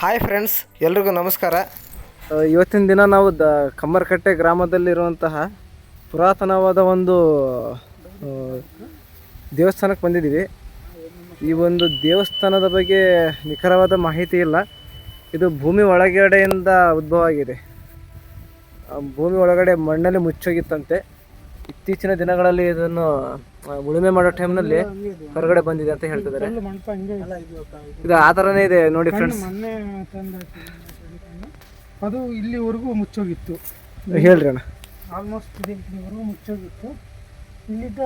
Hi friends ಎಲ್ರಿಗೂ ನಮಸ್ಕಾರ. ಇವತ್ತಿನ ದಿನ ನಾವು ದ ಕಮ್ಮರ್ಕಟ್ಟೆ ಗ್ರಾಮದಲ್ಲಿರುವಂತಹ ಪುರಾತನವಾದ ಒಂದು ದೇವಸ್ಥಾನಕ್ಕೆ ಬಂದಿದ್ದೀವಿ. ಈ ಒಂದು ದೇವಸ್ಥಾನದ ಬಗ್ಗೆ ನಿಖರವಾದ ಮಾಹಿತಿ ಇಲ್ಲ. ಇದು ಭೂಮಿ ಒಳಗಡೆಯಿಂದ ಉದ್ಭವ ಆಗಿದೆ. ಭೂಮಿ ಒಳಗಡೆ ಮಣ್ಣಲ್ಲಿ ಮುಚ್ಚೋಗಿತ್ತಂತೆ. ಇತ್ತೀಚಿನ ದಿನಗಳಲ್ಲಿ ಇದನ್ನು ಉಳುಮೆ ಮಾಡೋ ಟೈಮ್ನಲ್ಲಿ ಹೊರಗಡೆ ಬಂದಿದೆ ಅಂತ ಹೇಳ್ತಿದ್ದಾರೆ. ಇದು. ಆ ಥರನೇ ಇದೆ ನೋಡಿ ಫ್ರೆಂಡ್ಸ್ ಅದು ಇಲ್ಲಿವರೆಗೂ ಮುಚ್ಚೋಗಿತ್ತು. ಹೇಳ್ರಿ ಅಣ್ಣ. ಆಲ್ಮೋಸ್ಟ್ ಇಲ್ಲಿವರೆಗೂ ಮುಚ್ಚೋಗಿತ್ತು. ಇಲ್ಲಿದ್ದ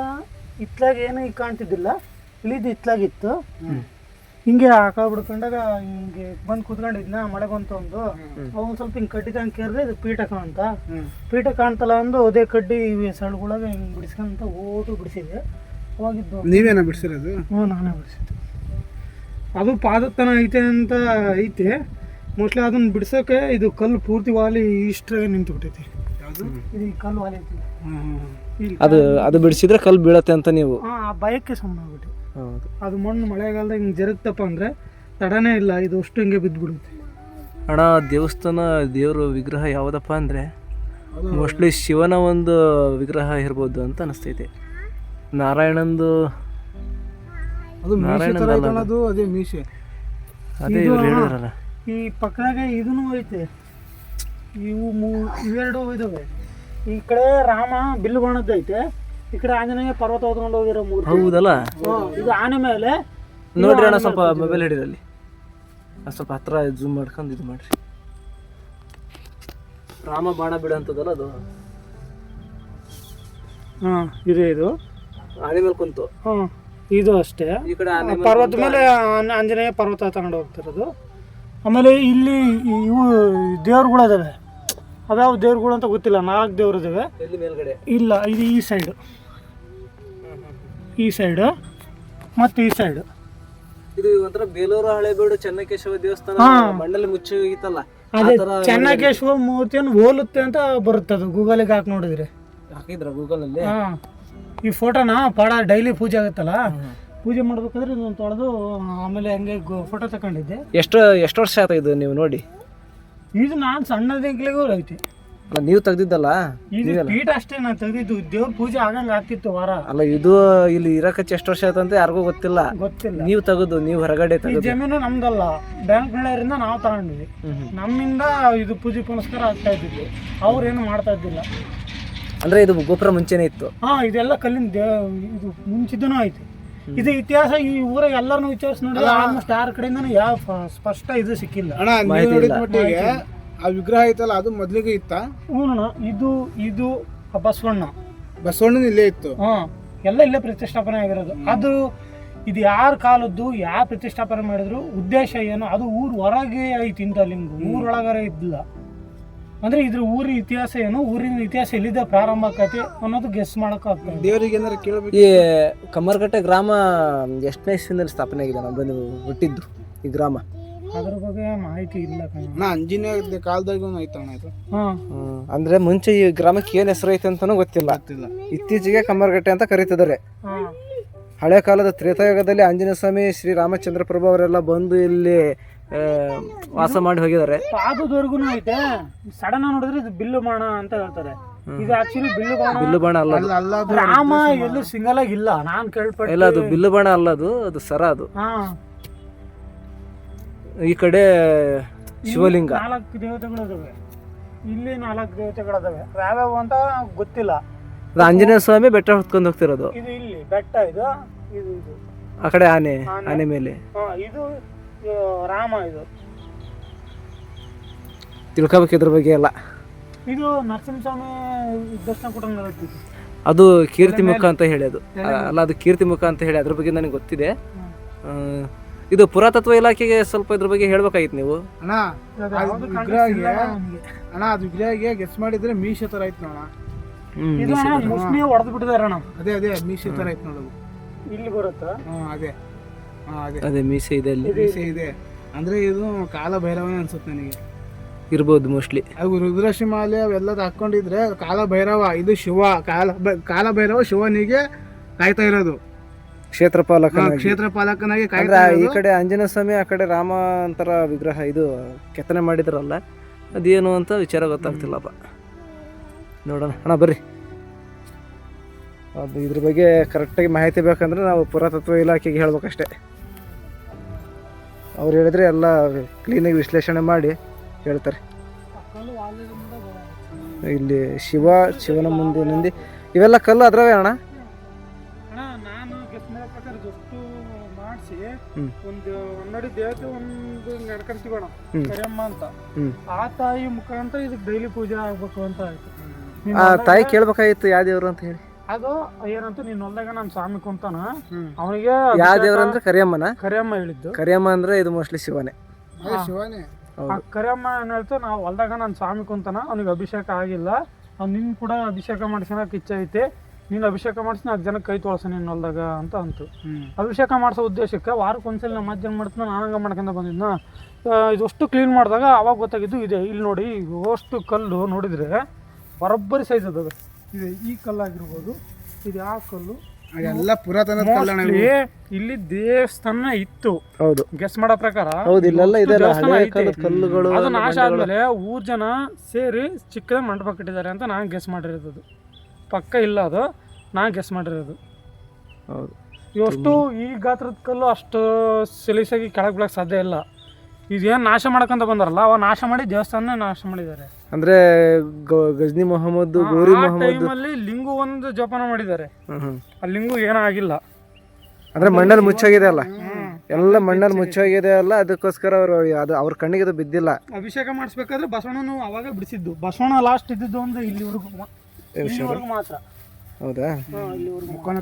ಇತ್ಲಾಗ ಏನೂ ಈಗ ಕಾಣ್ತಿದ್ದಿಲ್ಲ. ಇಲ್ಲಿದ್ದು ಇತ್ಲಾಗಿತ್ತು ಹಿಂಗೆ ಆಕ ಬಿಡ್ಕೊಂಡಾಗ ಹಿಂಗೆ ಬಂದು ಕೂತ್ಕೊಂಡಿದ್ನ ಮಳೆ ಬಂತು ಒಂದು ಅವನು ಸ್ವಲ್ಪ ಹಿಂಗೆ ಕಡ್ಡಿ ತಂಗ್ ಕೇರಿದ್ರೆ ಇದು ಪೀಠ ಕಾಣ್ತ. ಪೀಠ ಕಾಣ್ತಲ್ಲ ಅಂದು ಅದೇ ಕಡ್ಡಿ ಇವೆ ಸಳ್ಗೊಳಗೆ ಹಿಂಗೆ ಬಿಡಿಸ್ಕೊಂತ ಓಟು ಬಿಡಿಸಿದೆ ಅವಾಗಿದ್ದು. ನೀವೇನ ಬಿಡಿಸಿರೋದು? ಹ್ಞೂ ನಾನೇ ಬಿಡಿಸಿದ್ದು. ಅದು ಪಾದತನ ಐತೆ ಅಂತ ಐತೆ. ಮೋಸ್ಟ್ಲಿ ಅದನ್ನ ಬಿಡ್ಸೋಕೆ ಇದು ಕಲ್ಲು ಪೂರ್ತಿ ವಾಲಿ ಇಷ್ಟ್ರಾಗೆ ನಿಂತು ಬಿಟ್ಟೈತಿ ಇದು ಈ ಕಲ್ಲು ವಾಲಿ ಐತಿ. ಇಲ್ಲಿ ಅದು ಅದು ಬಿಡಿಸಿದ್ರೆ ಕಲ್ಲು ಬೀಳತ್ತೆ ಅಂತ ನೀವು. ಹಾಂ ಆ ಭಯಕ್ಕೆ ಸುಮ್ಮನೆ ಆಗ್ಬಿಟ್ಟು ಹೌದು. ಅದು ಮಣ್ಣು ಮಳೆಗಾಲದಾಗ ಹಿಂಗೆ ಜರುಗ್ತಪ್ಪ ಅಂದರೆ ತಡನೇ ಇಲ್ಲ ಇದು ಅಷ್ಟು ಹಿಂಗೆ ಬಿದ್ದುಬಿಡುತ್ತೆ ಅಣ್ಣ ದೇವಸ್ಥಾನ ದೇವರ ವಿಗ್ರಹ ಯಾವುದಪ್ಪ ಅಂದರೆ ಮೋಸ್ಟ್ಲಿ ಶಿವನ ಒಂದು ವಿಗ್ರಹ ಇರ್ಬೋದು ಅಂತ ಅನಿಸ್ತೈತೆ. ನಾರಾಯಣಂದು ಅದು ಅದು. ಅದೇ ಮೀಸೆ. ಅದೇ ಇವ್ರು ಹೇಳಿದ್ರಲ್ಲ. ಈ ಪಕ್ಕದಾಗ ಇದೂ ಐತೆ. ಇವು ಮೂ ಇವೆರಡು ಇದಾವೆ. ಈ ಕಡೆ ರಾಮ ಬಿಲ್ಲು ಬಾಣದ್ದು ಐತೆ. ಈ ಕಡೆ ಆಂಜನೇಯ ಪರ್ವತ ಹೊತ್ಕೊಂಡು ಹೋಗಿರೋ ಮೂರ್ತಿ. ಹೌದಲ್ಲ? ಇದು ಆನೆ ಮೇಲೆ ನೋಡ್ರಿ ಅಣ್ಣ ಸ್ವಲ್ಪ ಮೊಬೈಲ್ ಹಿಡಿದಲ್ಲಿ ಸ್ವಲ್ಪ ಹತ್ರ ಜೂಮ್ ಮಾಡ್ಕೊಂಡು ಇದು ಮಾಡ್ರಿ. ರಾಮ ಬಾಣ ಬಿಡಂತದಲ್ಲ ಅದು? ಹಾ ಇದೆ ಇದು. ಆನೆ ಮೇಲೆ ಕುಂತು? ಹಾ ಇದು ಅಷ್ಟೇ. ಈ ಕಡೆ ಆನೆ ಪರ್ವತ ಮೇಲೆ ಆನ್- ಆಂಜನೇಯ ಪರ್ವತ ತಗೊಂಡು ಹೋಗ್ತಿರೋದು. ಆಮೇಲೆ ಇಲ್ಲಿ ಇವು ದೇವ್ರುಗಳು ಅದ್ಯಾವ ದೇವ್ರುಗಳು ಅಂತ ಗೊತ್ತಿಲ್ಲ ನಾಲ್ಕು ದೇವ್ರು ಇದಾವೆ. ಇಲ್ಲ ಇದು ಈ ಸೈಡು ಈ ಸೈಡು ಮತ್ತು ಈ ಸೈಡು ಇದು ಒಂಥರ ಬೇಲೂರು ಹಳೆಬೀಡು ಚೆನ್ನಕೇಶವ ದೇವಸ್ಥಾನ ಮಂಡಲ ಮಣ್ಣಲ್ಲಿ ಮುಚ್ಚಿ ಹೋಗಿತ್ತಲ್ಲ? ಅದೇ ಚೆನ್ನಕೇಶವ ಮೂರ್ತಿಯನ್ನು ಹೋಲುತ್ತೆ ಅಂತ ಬರುತ್ತೆ ಅದು. ಗೂಗಲಿಗೆ ಹಾಕಿ ನೋಡಿದ್ರೆ. ಹಾಕಿದ್ರ ಗೂಗಲ್ ಅಲ್ಲಿ ಈ ಫೋಟೋನ ಪಾಡ ಡೈಲಿ ಪೂಜೆ ಆಗುತ್ತಲ್ಲ? ಪೂಜೆ ಮಾಡ್ಬೇಕಂದ್ರೆ ಇದೊಂದು ತೊಳೆದು ಆಮೇಲೆ ಹಂಗೆ ಫೋಟೋ ತಕೊಂಡಿದ್ದೆ ಎಷ್ಟು ಎಷ್ಟು ವರ್ಷ ಆಯ್ತು ಇದು ನೀವು ನೋಡಿ? ಇದು ನಾನು ಸಣ್ಣದಿಂಕ್ಲಿಗೂ ಐತಿ ಅಲ್ಲ ನೀವು ತೆಗ್ದಿದ್ದಲ್ಲ? ಇದು ಪೀಠ ಅಷ್ಟೇ ನಾನು ತೆಗ್ದಿದ್ದು. ದೇವ್ರ ಪೂಜೆ ಆಗಂಗೆ ಆಗ್ತಿತ್ತು ವಾರ. ಅಲ್ಲ ಇದು ಇಲ್ಲಿ ಇರಕಚ್ಚಿ ಎಷ್ಟು ವರ್ಷ ಆಯ್ತು ಅಂತ ಯಾರಿಗೂ ಗೊತ್ತಿಲ್ಲ. ಗೊತ್ತಿಲ್ಲ. ನೀವು ತೆಗೆದು ನೀವು ಹೊರಗಡೆ ಈ ತೆಗೆದು. ಜಮೀನು ನಮ್ದಲ್ಲ. ಬ್ಯಾಂಕ್ ಬೆಳೆಯರಿಂದ ನಾವು ತಗೊಂಡ್ವಿ ನಮ್ಮಿಂದ ಇದು ಪೂಜೆ ಪುನಸ್ಕಾರ ಆಗ್ತಾ ಇದ್ದಿದ್ದು. ಅವ್ರೇನು ಮಾಡ್ತಾ ಇದ್ದಿಲ್ಲ. ಅಂದ್ರೆ ಇದು ಗೋಪುರ ಮುಂಚೆನೆ ಇತ್ತು. ಹಾ ಇದೆಲ್ಲ ಕಲ್ಲಿನ ದೇ- ಇದು ಮುಂಚಿದ್ದನೂ ಐತಿ ಇದು ಇತಿಹಾಸ ಈ ಊರ ಎಲ್ಲರನ್ನು ವಿಚಾರಿಸಿ ನೋಡಿದ್ರೆ ಆಲ್ಮೋಸ್ಟ್ ಯಾರ ಕಡೆಯಿಂದ ಯಾವ ಫ- ಸ್ಪಷ್ಟ ಇದು ಸಿಕ್ಕಿಲ್ಲ. ಅಣ್ಣ ನೀವು ನೋಡಿದ ಮಟ್ಟಿಗೆ ಆ ವಿಗ್ರಹ ಐತಲ್ಲ ಅದು ಮೊದ್ಲಿಗೆ ಇತ್ತ? ಹ್ಞೂ ಅಣ್ಣ. ಇದು ಇದು ಬಸವಣ್ಣ. ಬಸವಣ್ಣನ ಇಲ್ಲೇ ಇತ್ತು. ಹಾ ಎಲ್ಲ ಇಲ್ಲೇ ಪ್ರತಿಷ್ಠಾಪನೆ ಆಗಿರೋದು. ಅದು ಇದು ಯಾರ ಕಾಲದ್ದು ಯಾವ ಪ್ರತಿಷ್ಠಾಪನೆ ಮಾಡಿದ್ರು ಉದ್ದೇಶ ಏನು? ಅದು ಊರ್ ಹೊರಗೆ ಐತಿ ಇಂತ ಲಿಂಗು. ಊರೊಳಗರೆ ಇದ್ದಿಲ್ಲ. ಅಂದ್ರೆ ಇದ್ರ ಊರಿನ ಇತಿಹಾಸ ಏನು? ಊರಿನ ಇತಿಹಾಸ ಎಲ್ಲಿದೆ? ಪ್ರಾರಂಭ ಆಕತಿ ಅನ್ನೋದು ಗೆಸ್ ಮಾಡಕ್ ದೇವರಿಗೆ ಏನಾರ ಕೇಳಬೇಕು? ಈ ಕಮರ್ಘಟ್ಟೆ ಗ್ರಾಮ ಎಷ್ಟನೇ ಇಸ್ವಿನಲ್ಲಿ ಸ್ಥಾಪನೆ ಆಗಿದೆ ನಮ್ಮ ಬಂದು ಹುಟ್ಟಿದ್ದು ಈ ಗ್ರಾಮ? ಅದ್ರ ಬಗ್ಗೆ ಮಾಹಿತಿ ಇಲ್ಲ ಕಣ. ಅಣ್ಣ ಅಂಜಿನ ಕಾಲದಾಗ ಐತಣ್ಣ ಇದು. ಹಾ. ಅಂದ್ರೆ ಮುಂಚೆ ಈ ಗ್ರಾಮಕ್ಕೆ ಏನ್ ಹೆಸರು ಐತೆ ಅಂತಾನೂ ಗೊತ್ತಿಲ್ಲ. ಗೊತ್ತಿಲ್ಲ. ಇತ್ತೀಚೆಗೆ ಕಮ್ಮರ್ಗಟ್ಟೆ ಅಂತ ಕರೀತಿದ್ದಾರೆ. ಹಾ. ಹಳೆ ಕಾಲದ ತ್ರೇತಾಯುಗದಲ್ಲಿ ಆಂಜನೇಯ ಸ್ವಾಮಿ ಶ್ರೀ ರಾಮಚಂದ್ರ ಪ್ರಭು ಅವರೆಲ್ಲ ಬಂದು ಇಲ್ಲಿ ವಾಸ ಮಾಡಿ ಹೋಗಿದ್ದಾರೆ. ಪಾದದವರೆಗೂ ಐತೆ ಸಡನ್ ನೋಡಿದ್ರೆ ಇದು ಬಿಲ್ಲು ಬಾಣ ಅಂತ ಹೇಳ್ತಾರೆ. ಇದು ಆಕ್ಚುಲಿ ಬಿಲ್ಲು ಬಾಣ ಬಿಲ್ಲು ಬಾಣ ಅಲ್ಲ ರಾಮ ಎಲ್ಲೂ ಸಿಂಗಲ್ ಆಗಿ ಇಲ್ಲ ನಾನ್ ಕೇಳ್ಪಟ್ಟೆ ಇಲ್ಲ ಅದು ಬಿಲ್ಲು ಬಾಣ ಅಲ್ಲ ಅದು ಅದು ಸರ ಅದು. ಈ ಕಡೆ ಶಿವಲಿಂಗ. ನಾಲ್ಕು ದೇವತೆಗಳು ಅದಾವೆ ಇಲ್ಲಿ ನಾಲ್ಕು ದೇವತೆಗಳಿದಾವೆ. ಯಾವ್ಯಾವ ಅಂತ ಗೊತ್ತಿಲ್ಲ. ಅದು ಆಂಜನೇಯ ಸ್ವಾಮಿ ಬೆಟ್ಟ ಹೊತ್ಕೊಂಡು ಹೋಗ್ತಿರೋದು. ಇದು ಇಲ್ಲಿ ಬೆಟ್ಟ ಇದು ಇದು ಇದು. ಆ ಕಡೆ ಆನೆ. ಆನೆ ಮೇಲೆ. ಹಾ ಇದು ರಾಮ ಇದು. ತಿಳ್ಕೊಬೇಕು ಇದ್ರ ಬಗ್ಗೆ ಎಲ್ಲ. ಇದು ನರಸಿಂಹಸ್ವಾಮಿ ದರ್ಶನ ಕೊಟ್ಟಂಗೆ ಅದು ಕೀರ್ತಿ ಮುಖ ಅಂತ ಹೇಳಿ ಅದು. ಅಲ್ಲ ಅದು ಕೀರ್ತಿ ಮುಖ ಅಂತ ಹೇಳಿ ಅದ್ರ ಬಗ್ಗೆ ನನಗೆ ಗೊತ್ತಿದೆ. ಇದು ಪುರಾತತ್ವ ಇಲಾಖೆಗೆ ಸ್ವಲ್ಪ ಇದ್ರ ಬಗ್ಗೆ ಹೇಳ್ಬೇಕಾಯ್ತು ನೀವು? ಅಣ್ಣ ಅದು ವಿಗ್ರಹಗೆ ಅಣ್ಣ ಅದು ವಿಗ್ರಹಗೆ ಗೆಸ್ ಮಾಡಿದ್ರೆ ಮೀಸೆ ತರ ಐತ್ ನೋಡ ಇದು ಮುಸ್ಲಿ ಹೊಡೆದು ಬಿಟ್ಟಿದಾರೆ ಅಣ್ಣ. ಅದೇ ಅದೇ ಮೀಸೆ ತರ ಐತ್ ನೋಡೋದು ಇಲ್ಲಿ ಬರುತ್ತಾ? ಹ್ಮ್ ಅದೇ. ಅದೇ. ಮೀಸೆ ಇದೆ ಅಲ್ಲಿ. ಮೀಸೆ ಇದೆ. ಅಂದ್ರೆ ಇದು ಕಾಲ ಭೈರವನೇ ಅನ್ಸುತ್ತೆ ನನಗೆ ಇರ್ಬೋದು ಮೋಸ್ಟ್ಲಿ ಅವು ರುದ್ರಶಿಮಾಲೆ ಅವೆಲ್ಲ ಹಾಕೊಂಡಿದ್ರೆ ಕಾಲ ಭೈರವ ಇದು ಶಿವ ಕಾಲ ಕಾಲ ಭೈರವ ಶಿವನಿಗೆ ಕಾಯ್ತಾ ಇರೋದು. ಕ್ಷೇತ್ರ ಪಾಲಕ ಕ್ಷೇತ್ರ ಪಾಲಕನಾಗಿ ಕಾಯ್ತಾ ಈ ಕಡೆ ಆಂಜನೇಯ ಸ್ವಾಮಿ ಆ ಕಡೆ ರಾಮ ಅಂತರ ವಿಗ್ರಹ ಇದು ಕೆತ್ತನೆ ಮಾಡಿದ್ರಲ್ಲ ಅದೇನು ಅಂತ ವಿಚಾರ ಗೊತ್ತಾಗ್ತಿಲ್ಲಪ್ಪ ನೋಡೋಣ. ಅಣ್ಣ ಬರ್ರಿ. ಅದು ಇದ್ರ ಬಗ್ಗೆ ಕರೆಕ್ಟಾಗಿ ಮಾಹಿತಿ ಬೇಕಂದ್ರೆ ನಾವು ಪುರಾತತ್ವ ಇಲಾಖೆಗೆ ಹೇಳ್ಬೇಕಷ್ಟೇ. ಅವ್ರು ಹೇಳಿದ್ರೆ ಎಲ್ಲ ಕ್ಲೀನಾಗಿ ವಿಶ್ಲೇಷಣೆ ಮಾಡಿ ಹೇಳ್ತಾರೆ. ಇಲ್ಲಿ ಶಿವ ಶಿವನ ಮುಂದೆ ನಂದಿ. ಇವೆಲ್ಲ ಕಲ್ಲು ಅದ್ರವೇ ಅಣ್ಣ? ಅಣ್ಣ ನಾನು ಪ್ರಕಾರ ಮಾಡಿಸಿ. ಒಂದು ಒಂದಡಿ ದೇವತೆ ಒಂದು ನಡ್ಕೊಂತೀವಣ. ಕರಿಯಮ್ಮ ಅಂತ. ಆ ತಾಯಿ ಮುಖಾಂತರ ಇದಕ್ಕೆ ಡೈಲಿ ಪೂಜೆ ಆಗ್ಬೇಕು ಅಂತ ಆಯ್ತು. ಆ ತಾಯಿ ಕೇಳ್ಬೇಕಾಗಿತ್ತು ಯಾವ ದೇವ್ರು ಅಂತ ಹೇಳಿ? ಅದು ಏನಂತ ನೀನ್ ಹೊಲ್ದಾಗ ನಾನು ಸ್ವಾಮಿ ಕುಂತಾನ. ಅವನಿಗೆ ಯಾವ ದೇವ್ರ ಅಂದ್ರೆ ಕರಿಯಮ್ಮನ? ಕರಿಯಮ್ಮ ಹೇಳಿದ್ದು. ಕರಿಯಮ್ಮ ಅಂದ್ರೆ ಇದು ಮೋಸ್ಟ್ಲಿ ಶಿವನೇ. ಶಿವನೇ. ಆ ಕರಿಯಮ್ಮ ಏನ್ ಹೇಳ್ತು ನಾವು ಹೊಲ್ದಾಗ ನಾನು ಸ್ವಾಮಿ ಕುಂತಾನ ಅವನಿಗೆ ಅಭಿಷೇಕ ಆಗಿಲ್ಲ. ಅವ್ನು ನಿನ್ ಕೂಡ ಅಭಿಷೇಕ ಮಾಡಿಸ್ಕೊಳಕ್ ಇಚ್ಛೆ ಐತಿ. ನೀನು ಅಭಿಷೇಕ ಮಾಡಿಸಿ ನಾಲ್ಕು ಜನಕ್ಕೆ ಕೈ ತೋಳ್ಸ ನೀನು ಹೊಲ್ದಾಗ ಅಂತ ಅಂತು. ಅಭಿಷೇಕ ಮಾಡಿಸೋ ಉದ್ದೇಶಕ್ಕೆ ವಾರಕ್ಕೆ ಒಂದ್ಸಲ ನಮ್ಮ ಅಜ್ಜನ್ ಮಾಡ್ತಾನೆ ನಾನು ಹಂಗ ಮಾಡ್ಕೊಂಡ ಬಂದಿದ್ನ. ಇದಷ್ಟು ಕ್ಲೀನ್ ಮಾಡಿದಾಗ ಅವಾಗ ಗೊತ್ತಾಗಿದ್ದು ಇದೆ. ಇಲ್ಲಿ ನೋಡಿ ಅಷ್ಟು ಕಲ್ಲು ನೋಡಿದ್ರೆ ಬರೋಬ್ಬರಿ ಸೈಜ್ ಅದ. ಇದೆ. ಈ ಕಲ್ಲಾಗಿರ್ಬೋದು. ಇದು ಆ ಕಲ್ಲು. ಅದೆಲ್ಲ ಪುರಾತನ Mostly ಇಲ್ಲಿ ದೇವಸ್ಥಾನ ಇತ್ತು. ಹೌದು. ಗೆಸ್ ಮಾಡೋ ಪ್ರಕಾರ ಹೌದು ಇಲ್ಲೆಲ್ಲ ಇದೆ ಇದೆಲ್ಲ ದೇವಸ್ಥಾನ ಹಳೆ ಐತಿ. ಕಾಲದ ಕಲ್ಲುಗಳು ಅದು ನಾಶ. ಆದ್ಮೇಲೆ ಊರ್ ಜನ ಸೇರಿ ಚಿಕ್ಕದ ಮಂಟಪ ಕಟ್ಟಿದ್ದಾರೆ ಅಂತ ನಾನು ಗೆಸ್ ಮಾಡಿರೋದು. ಪಕ್ಕ ಇಲ್ಲ ಅದು. ನಾನು ಗೆಸ್ ಮಾಡಿರೋದು. ಹೌದು. ಇವಷ್ಟು ಈ ಗಾತ್ರದ ಕಲ್ಲು ಅಷ್ಟು ಸಲೀಸಾಗಿ ಕೆಳಗೆ ಬೀಳಕ್ಕೆ ಸಾಧ್ಯ ಇಲ್ಲ. ಇದೇನು ನಾಶ ಮಾಡ್ಕೊಂತ ಬಂದಾರಲ್ಲ ಅವ ನಾಶ ಮಾಡಿ ದೇವಸ್ಥಾನ ನಾಶ ಮಾಡಿದ್ದಾರೆ. ಅಂದ್ರೆ ಗ- ಗಜ್ನಿ ಮೊಹಮ್ಮದ್ ಗೌರಿ ಆ ಮೊಹಮ್ಮದ್. ಅಲ್ಲಿ ಲಿಂಗು ಒಂದು ಜೋಪಾನ ಮಾಡಿದ್ದಾರೆ. ಆ ಲಿಂಗು ಏನೂ ಆಗಿಲ್ಲ ಅಂದ್ರೆ ಮಣ್ಣಲ್ಲಿ ಮುಚ್ಚಾಗಿದೆ ಅಲ್ಲ? ಎಲ್ಲ ಮಣ್ಣಲ್ಲಿ ಮುಚ್ಚಾಗಿದೆ ಅಲ್ಲ ಅದಕ್ಕೋಸ್ಕರ ಅವರು ಅದು ಅವ್ರ ಕಣ್ಣಿಗೆ ಅದು ಬಿದ್ದಿಲ್ಲ. ಅಭಿಷೇಕ ಮಾಡಿಸ್ಬೇಕಾದ್ರೆ ಬಸವಣ್ಣನು ಅವಾಗ ಬಿಡಿಸಿದ್ದು. ಬಸವಣ್ಣ ಲಾಸ್ಟ್ ಇದ್ದಿದ್ದು ಒಂದು ಇಲ್ಲಿವರೆಗೂ ಮಾತ್ರ. ಹೌದಾ? ಹಾ, ಅಂತ ಮುಖನೂ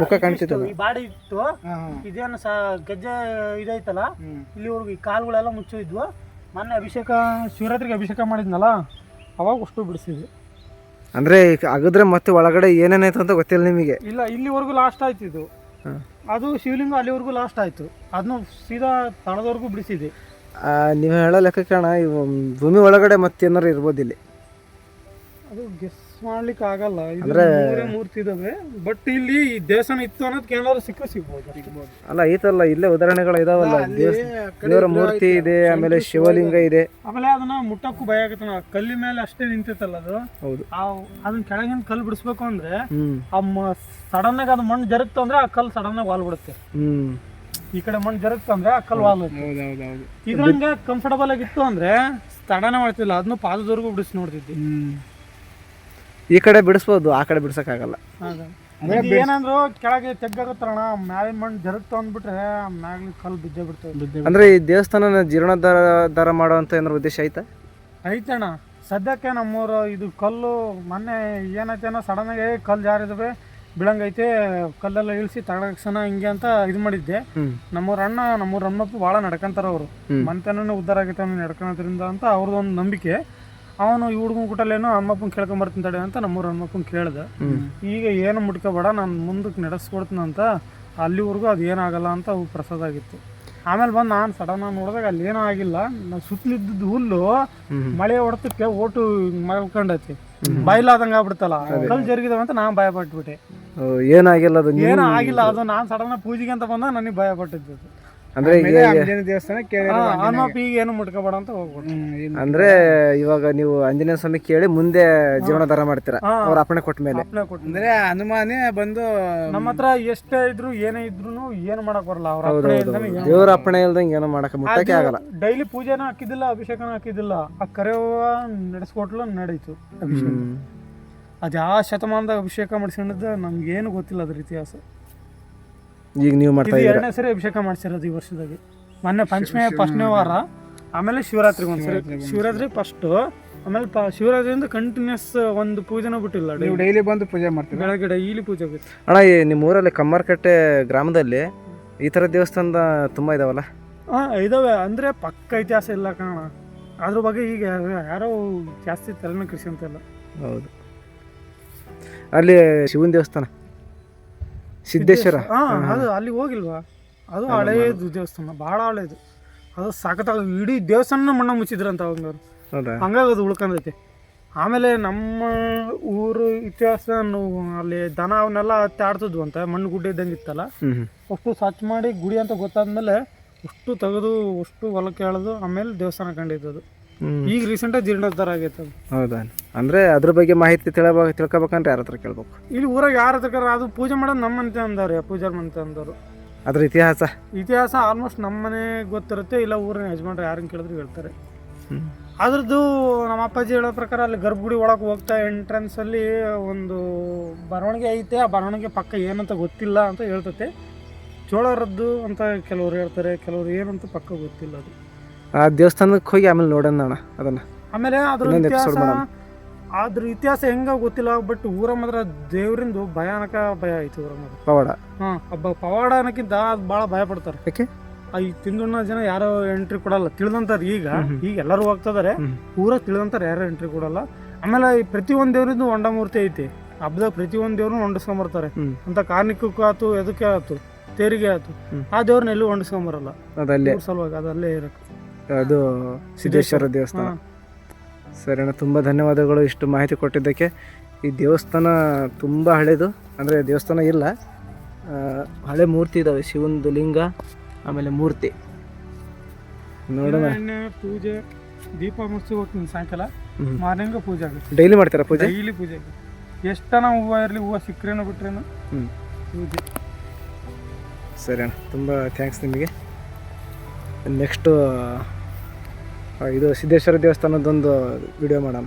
ಮುಖ ಕಾಣಿಸ್ತು ಈ ಬಾಡಿ ಇತ್ತು. ಇದೇನು ಸಹ ಗೆಜ್ಜೆ ಇದೈತಲ್ಲ. ಇಲ್ಲಿವರೆಗೂ ಈ ಕಾಲುಗಳೆಲ್ಲ ಮುಚ್ಚೋಯಿದ್ವು ಮೊನ್ನೆ ಅಭಿಷೇಕ ಶಿವರಾತ್ರಿಗೆ ಅಭಿಷೇಕ ಮಾಡಿದ್ನಲ್ಲ ಅವಾಗ ಅಷ್ಟು ಬಿಡಿಸಿದ್ವಿ. ಅಂದ್ರೆ ಅಗದ್ರೆ ಮತ್ತೆ ಒಳಗಡೆ ಏನೇನಾಯ್ತು ಅಂತ ಗೊತ್ತಿಲ್ಲ ನಿಮಗೆ? ಇಲ್ಲ ಇಲ್ಲಿವರೆಗೂ ಲಾಸ್ಟ್ ಆಯ್ತು ಇದು. ಅದು ಶಿವಲಿಂಗ ಅಲ್ಲಿವರೆಗೂ ಲಾಸ್ಟ್ ಆಯ್ತು. ಅದನ್ನು ಸೀದಾ ತಳದವರೆಗೂ ಬಿಡಿಸಿದ್ವಿ. ನೀವು ಹೇಳೋ ಲೆಕ್ಕಕ್ಕೆ ಕಾಣ ಭೂಮಿ ಒಳಗಡೆ ಮತ್ತೇನಾರು ಇರ್ಬೋದು ಇಲ್ಲಿ ಅದು ಗೆಸ್ ಮಾಡ್ಲಿಕ್ಕೆ ಆಗಲ್ಲ ಅಂದ್ರೆ- ಮೂರೇ ಮೂರ್ತಿ ಇದಾವೆ. ಬಟ್ ಇಲ್ಲಿ ಈ ದೇವಸ್ಥಾನ ಇತ್ತು ಅನ್ನೋದಕ್ಕೆ ಏನಾದ್ರು ಸಿಕ್ಕ ಸಿಗ್ಬೋದು. ಅಲ್ಲ ಐತಲ್ಲ ಇಲ್ಲೇ ಉದಾಹರಣೆಗಳು ಇದಾವಲ್ಲ? ದೇವರ ಮೂರ್ತಿ ಇದೆ ಆಮೇಲೆ ಶಿವಲಿಂಗ ಇದೆ. ಆಮೇಲೆ ಅದನ್ನ ಮುಟ್ಟಕ್ಕೂ ಭಯ ಆಗತ್ತೆ ನಾವು ಕಲ್ಲಿ ಮೇಲೆ ಅಷ್ಟೇ ನಿಂತೈತಲ್ಲ ಅದು? ಹೌದು. ಆ ಅದನ್ನ ಕೆಳಗಿನ ಕಲ್ಲು ಬಿಡಿಸ್ಬೇಕು ಅಂದ್ರೆ ಆ ಸಡನ್ ಆಗಿ ಅದು ಮಣ್ಣು ಜರುಗ್ತು ಅಂದ್ರೆ ಆ ಕಲ್ಲು ಸಡನ್ ಆಗಿ ವಾಲ್ ಬಿಡುತ್ತೆ ಹ್ಮ್. ಈ ಕಡೆ ಮಣ್ಣು ಜರುಗ್ತು ಅಂದ್ರೆ ಆ ಕಲ್ಲು ವಾಲ್ ಇದ್ರಂಗ ಹೌದು ಹೌದು ಇದ್ರಂಗೆ ಕಂಫರ್ಟಬಲ್ ಆಗಿತ್ತು ಅಂದ್ರೆ ತಡನೆ ಮಾಡ್ತಿಲ್ಲ ಅದನ್ನು ಪಾದದವರೆಗೂ ಬಿಡಿಸಿ ನೋಡ್ತಿದ್ವಿ. ಹ್ಮ್. ಈ ಕಡೆ ಬಿಡಿಸ್ಬೋದು ಆ ಕಡೆ ಬಿಡ್ಸಕ್ಕಾಗಲ್ಲ. ಇದು ಏನಂದ್ರು ಕೆಳಗೆ ತೆಗ್ಗಾಗುತ್ತಣ್ಣ ಮ್ಯಾಲಿನ ಮಣ್ಣು ಜರಗ್ ಅಂದ್ಬಿಟ್ರೆ ಮ್ಯಾಗ್ಲಿ ಕಲ್ಲು ಬಿದ್ದೇ ಬಿಡ್ತವೆ ಅಂದ್ರೆ ಈ ದೇವಸ್ಥಾನ ಜೀರ್ಣೋದ್ಧಾರ ದರ ಮಾಡುವಂತ ಏನಾರ ಉದ್ದೇಶ ಐತಾ? ಐತಣ್ಣ ಸದ್ಯಕ್ಕೆ ನಮ್ಮೂರು ಇದು ಕಲ್ಲು ಮೊನ್ನೆ ಏನೈತೇನೋ ಸಡನ್ ಆಗಿ ಕಲ್ಲು ಜಾರಿದ್ವಿ ಬಿಳಂಗೈತೆ ಕಲ್ಲೆಲ್ಲ ಇಳಿಸಿ ತಡಕ್ಷಣ ಹಿಂಗೆ ಅಂತ ಇದು ಮಾಡಿದ್ದೆ. ನಮ್ಮೂರ ಅಣ್ಣ ನಮ್ಮೂರ ಅಣ್ಣಪ್ಪ ಭಾಳ ನಡ್ಕೊಂತಾರ ಅವರು. ಮಂತನೂ ಉದ್ಧಾರ ಆಗೈತೆ ನಡ್ಕೊಳೋದ್ರಿಂದ ಅಂತ ಅವ್ರದ್ದು ಒಂದು ನಂಬಿಕೆ. ಅವನು ಈ ಹುಡುಗನ ಅಮ್ಮಪ್ಪನ್ ಹನುಮಪ್ಪನ ಕೇಳ್ಕೊಂಬರ್ತೀನಿ ತಡೆ ಅಂತ ನಮ್ಮೂರ ಹನುಮಪ್ಪನ ಕೇಳ್ದೆ. ಈಗ ಏನು ಮುಟ್ಕೋಬೇಡ ನಾನು ಮುಂದಕ್ಕೆ ನಡೆಸ್ಕೊಡ್ತೀನಿ ಅಂತ ಅಲ್ಲಿವರೆಗೂ ಅದು ಏನಾಗಲ್ಲ ಅಂತ ಅವು ಪ್ರಸಾದ ಆಗಿತ್ತು. ಆಮೇಲೆ ಬಂದು ನಾನು ಸಡನ್ ಆಗಿ ನೋಡಿದಾಗ ಅಲ್ಲಿ ಏನೂ ಆಗಿಲ್ಲ. ನಾವು ಸುತ್ತಲಿದ್ದದ್ದು ಹುಲ್ಲು ಮಳೆ ಹೊಡೆತಕ್ಕೆ ಓಟು ಮಲ್ಕೊಂಡೈತಿ. ಬಯಲಾದಂಗೆ ಆಗ್ಬಿಡ್ತಲ್ಲ ಕಲ್ ಜರುಗಿದವ ಅಂತ ನಾನು ಭಯ ಪಟ್ಬಿಟ್ಟೆ ಏನಾಗಿಲ್ಲ ಅದು ಏನೂ ಆಗಿಲ್ಲ ಅದು ನಾನು ಸಡನ್ ಪೂಜೆಗೆ ಅಂತ ಬಂದಾಗ ನನಗೆ ಭಯ ಪಟ್ಟಿದ್ದು ಅದು. ಅಂದ್ರೆ ಈಗ ಆಂಜನೇಯ ದೇವಸ್ಥಾನ ಕೇಳಿ ಈಗ ಏನು ಮುಟ್ಕೋಬೇಡ ಅಂತ ಹೋಗ್ಬಿಟ್ಟು ಅಂದ್ರೆ ಇವಾಗ ನೀವು ಆಂಜನೇಯ ಸ್ವಾಮಿ ಕೇಳಿ ಮುಂದೆ ಜೀವನೋದ್ಧಾರ ಮಾಡ್ತೀರಾ. ಅವ್ರ ಅಪ್ಪಣೆ ಕೊಟ್ಟ ಮೇಲೆ? ಕೊಟ್ಟು ಅಂದ್ರೆ ಹನುಮಾನೇ ಬಂದು ನಮ್ಮ ಹತ್ರ ಎಷ್ಟೇ ಇದ್ರು ಏನೇ ಇದ್ರು ಏನು ಮಾಡಕ್ ಬರಲ್ಲ. ಅವ್ರ ಹೌದು ಹೌದು ದೇವ್ರ ಅಪ್ಪಣೆ ಇಲ್ದಂಗೆ ಏನೋ ಮಾಡಕ್ ಮುಟ್ಟಕ್ಕೆ ಆಗಲ್ಲ. ಡೈಲಿ ಪೂಜೆನ ಹಾಕಿದಿಲ್ಲ ಅಭಿಷೇಕನ ಹಾಕಿದಿಲ್ಲ ಆ ಕರೆ ನಡೆಸ್ಕೊಟ್ಲು ನಡೀತು. ಅಭಿಷೇಕ. ಅದು ಯಾವ ಶತಮಾನದಾಗ ಅಭಿಷೇಕ ಮಾಡಿಸ್ಕೊಂಡಿದ್ದ ಏನು ಗೊತ್ತಿಲ್ಲ ಅದ್ರ ಇತಿಹಾಸ. ಈಗ ನೀವು ಮಾಡ್ತಾ ಇದು ಇದ್ದೀರಾ? ಎರಡನೇ ಸರಿ ಅಭಿಷೇಕ ಮಾಡಿಸಿರೋದು ಈ ವರ್ಷದಾಗೆ ಮೊನ್ನೆ ಪಂಚಮಿ ಫಸ್ಟ್ನೇ ವಾರ ಆಮೇಲೆ ಶಿವರಾತ್ರಿಗೆ ಒಂದ್ಸರಿ. ಶಿವರಾತ್ರಿ ಫಸ್ಟು ಆಮೇಲೆ ಪ ಶಿವರಾತ್ರಿಯಿಂದ ಕಂಟಿನ್ಯೂಸ್ ಒಂದು ಪೂಜೆನೂ ಬಿಟ್ಟಿಲ್ಲ. ನೀವು ಡೈಲಿ ಬಂದು ಪೂಜೆ ಮಾಡ್ತೀವಿ ಬೆಳಗ್ಗೆ ಡೈಲಿ ಪೂಜೆ ಆಗುತ್ತೆ ಅಣ್ಣ ಈ ನಿಮ್ಮ ಊರಲ್ಲಿ ಕಮ್ಮರ್ಕಟ್ಟೆ ಗ್ರಾಮದಲ್ಲಿ ಈ ಥರ ದೇವಸ್ಥಾನದ ತುಂಬ ಇದಾವಲ್ಲ? ಹಾಂ ಇದಾವೆ. ಅಂದರೆ ಪಕ್ಕ ಇತಿಹಾಸ ಇಲ್ಲ ಕಾಣ ಅದ್ರ ಬಗ್ಗೆ ಈಗ ಯಾರೋ ಜಾಸ್ತಿ ತಲೆನ ಕೃಷಿ ಹೌದು. ಅಲ್ಲಿ ಶಿವನ ದೇವಸ್ಥಾನ? ಸಿದ್ದೇಶ್ವರ. ಹಾ ಅದು ಅಲ್ಲಿ ಹೋಗಿಲ್ವಾ? ಅದು ಹಳೇದು ದೇವಸ್ಥಾನ ಬಹಳ ಹಳೇದು. ಅದು ಸಖತ್ತಾಗ ಇಡೀ ದೇವಸ್ಥಾನ ಮಣ್ಣ ಮುಚ್ಚಿದ್ರಂತ ಅಂತ ಹೌದಾ? ಹಂಗಾಗಿ ಅದು ಉಳ್ಕೊಂಡೈತೆ ಆಮೇಲೆ ನಮ್ಮ ಊರು ಇತಿಹಾಸ ಅಲ್ಲಿ ದನ ಅವನ್ನೆಲ್ಲ ತಾಡ್ತಿದ್ವು ಅಂತ ಮಣ್ಣು ಗುಡ್ಡೆ ಇದ್ದಂಗೆ ಇತ್ತಲ್ಲ? ಅಷ್ಟು ಸ್ವಚ್ಛ ಮಾಡಿ ಗುಡಿ ಅಂತ ಗೊತ್ತಾದ್ಮೇಲೆ ಅಷ್ಟು ತೆಗೆದು ಅಷ್ಟು ಹೊಲಕ್ಕೆ ಎಳೆದು ಆಮೇಲೆ ದೇವಸ್ಥಾನ ಕಂಡಿದ್ದದು. ಈಗ ರೀಸೆಂಟಾಗಿ ಜೀರ್ಣೋದ್ಧಾರ ಆಗೈತೆ ಅದು. ಹೌದಾ? ಅಂದ್ರೆ ಅದ್ರ ಬಗ್ಗೆ ಮಾಹಿತಿ ತಿಳಬೇಕು ತಿಳ್ಕೊಬೇಕಂದ್ರೆ ಯಾರ ಹತ್ರ ಕೇಳ್ಬೇಕು? ಇಲ್ಲಿ ಊರಾಗ ಯಾರ ಹತ್ರ ಅದು ಪೂಜೆ ಮಾಡೋದು ನಮ್ಮ ಮನೆ ಅಂದವ್ರೆ ಪೂಜಾರ್ ಮಂತೆ ಅಂದವರು. ಅದ್ರ ಇತಿಹಾಸ? ಇತಿಹಾಸ ಆಲ್ಮೋಸ್ಟ್ ನಮ್ಮನೆ ಗೊತ್ತಿರುತ್ತೆ ಇಲ್ಲ ಊರಿನ ಯಜಮಾನ್ರು ಯಾರನ್ನ ಕೇಳಿದ್ರು ಹೇಳ್ತಾರೆ. ಅದ್ರದ್ದು ನಮ್ಮ ಅಪ್ಪಾಜಿ ಹೇಳೋ ಪ್ರಕಾರ ಅಲ್ಲಿ ಗರ್ಭಗುಡಿ ಒಳಗೆ ಹೋಗ್ತಾ ಎಂಟ್ರೆನ್ಸ್ ಅಲ್ಲಿ ಒಂದು ಬರವಣಿಗೆ ಐತೆ ಆ ಬರವಣಿಗೆ ಪಕ್ಕ ಏನಂತ ಗೊತ್ತಿಲ್ಲ ಅಂತ ಹೇಳ್ತತೆ. ಚೋಳರದ್ದು ಅಂತ ಕೆಲವ್ರು ಹೇಳ್ತಾರೆ ಕೆಲವ್ರು ಏನಂತ ಪಕ್ಕ ಗೊತ್ತಿಲ್ಲ ಅದು. ಆ ದೇವಸ್ಥಾನಕ್ಕೆ ಹೋಗಿ ಆಮೇಲೆ ನೋಡೋಣ ಅಣ್ಣ ಅದನ್ನು. ಆಮೇಲೆ ಅದ್ರ ಇನ್ನೊಂದು ಇತಿಹಾಸ episode ಮಾಡೋಣ. ಅದ್ರ ಇತಿಹಾಸ ಹೆಂಗ ಗೊತ್ತಿಲ್ಲ ಬಟ್ ಊರ ಮಾತ್ರ ದೇವರಿಂದು ಭಯಾನಕ ಭಯ ಐತಿ ಊರ ಮಾತ್ರ. ಪವಾಡ. ಹಾ ಒಬ್ಬ ಪವಾಡ ಅನ್ನಕ್ಕಿಂತ ಅದು ಭಾಳ ಭಯ ಪಡ್ತಾರೆ. ಯಾಕೆ? ಈ ತಿಂದುಣ್ಣ ಜನ ಯಾರೋ ಎಂಟ್ರಿ ಕೊಡಲ್ಲ ತಿಳಿದಂತಾರ ಈಗ. ಈಗ ಎಲ್ಲರೂ ಹೋಗ್ತಿದಾರೆ ಊರ ತಿಳಿದಂತಾರ ಯಾರು ಎಂಟ್ರಿ ಕೊಡಲ್ಲ. ಆಮೇಲೆ ಈ ಪ್ರತಿಯೊಂದು ದೇವ್ರಿಂದು ಹೊಂಡ ಮೂರ್ತಿ ಐತಿ. ಹಬ್ಬದಾಗ ಪ್ರತಿಯೊಂದು ದೇವ್ರನ್ನ ಹೊಂಡಿಸ್ಕೊಂಬರ್ತಾರೆ. ಹ್ಞೂ ಅಂತ ಕಾರ್ಣಿಕಕ್ಕೂ ಆತು ಎದಕ್ಕೆ ಆತು ತೇರಿಗೆ ಆತು ಹ್ಮ್. ಆ ದೇವ್ರನ್ನ ಎಲ್ಲೂ ಹೊಂಡಿಸ್ಕೊಂಬರಲ್ಲ. ಅದಲ್ಲೇ. ಊರ್ ಸಲುವಾಗಿ ಅದಲ್ಲೇ ಇರಕ್ಕೆ. ಅದು ಸಿದ್ದೇಶ್ವರ ದೇವಸ್ಥಾನ. ಸರಿ ಅಣ್ಣ ತುಂಬ ಧನ್ಯವಾದಗಳು ಇಷ್ಟು ಮಾಹಿತಿ ಕೊಟ್ಟಿದ್ದಕ್ಕೆ. ಈ ದೇವಸ್ಥಾನ ತುಂಬ ಹಳೇದು ಅಂದರೆ ದೇವಸ್ಥಾನ ಇಲ್ಲ. ಹಳೆ ಮೂರ್ತಿ ಇದ್ದಾವೆ ಶಿವಂದು ಲಿಂಗ ಆಮೇಲೆ ಮೂರ್ತಿ. ನೋಡೋಣ. ಪೂಜೆ ದೀಪ ಮುಗಿಸಿ ಹೋಗ್ತೀನಿ ಸಾಯಂಕಾಲ. ಮಾರ್ನಿಂಗ್ ಪೂಜೆ ಆಗುತ್ತೆ. ಡೈಲಿ ಮಾಡ್ತಾರ ಪೂಜೆ? ಡೈಲಿ ಪೂಜೆ ಎಷ್ಟನ ಹೂವು ಇರಲಿ ಹೂವು ಸಿಕ್ಕರೇನು ಬಿಟ್ರೇನು. ಹ್ಞೂ ಪೂಜೆ. ಸರಿ ಅಣ್ಣ ತುಂಬ ಥ್ಯಾಂಕ್ಸ್ ನಿಮಗೆ. ನೆಕ್ಸ್ಟು ಇದು ಸಿದ್ದೇಶ್ವರ ದೇವಸ್ಥಾನದೊಂದು ವಿಡಿಯೋ ಮಾಡೋಣ.